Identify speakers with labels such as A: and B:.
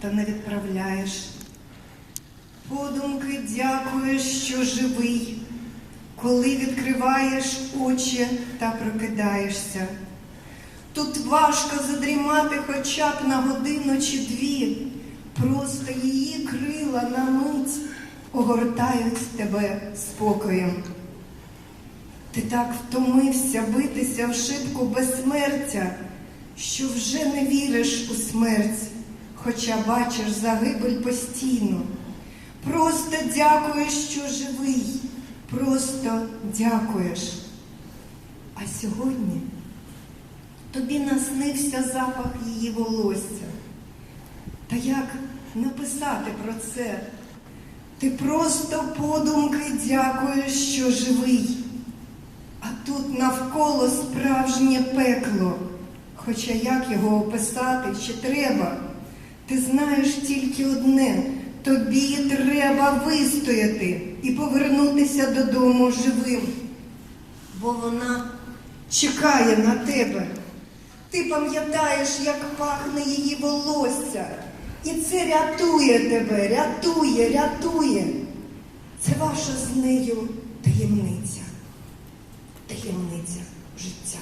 A: та не відправляєш. Подумки дякуєш, що живий, коли відкриваєш очі та прокидаєшся. Тут важко задрімати хоча б на годину чи дві. Просто її крила на мить огортають тебе спокоєм. Ти так втомився битися в шибку безсмертя, що вже не віриш у смерть, хоча бачиш загибель постійно. Просто дякуєш, що живий, просто дякуєш. А сьогодні тобі наснився запах її волосся. Та як написати про це? Ти просто подумки дякуєш, що живий. А тут навколо справжнє пекло. Хоча як його описати, чи треба? Ти знаєш тільки одне: тобі треба вистояти і повернутися додому живим. Бо вона чекає на тебе. Ти пам'ятаєш, як пахне її волосся. І це рятує тебе, рятує, рятує. Це ваша з нею таємниця таємниця життя.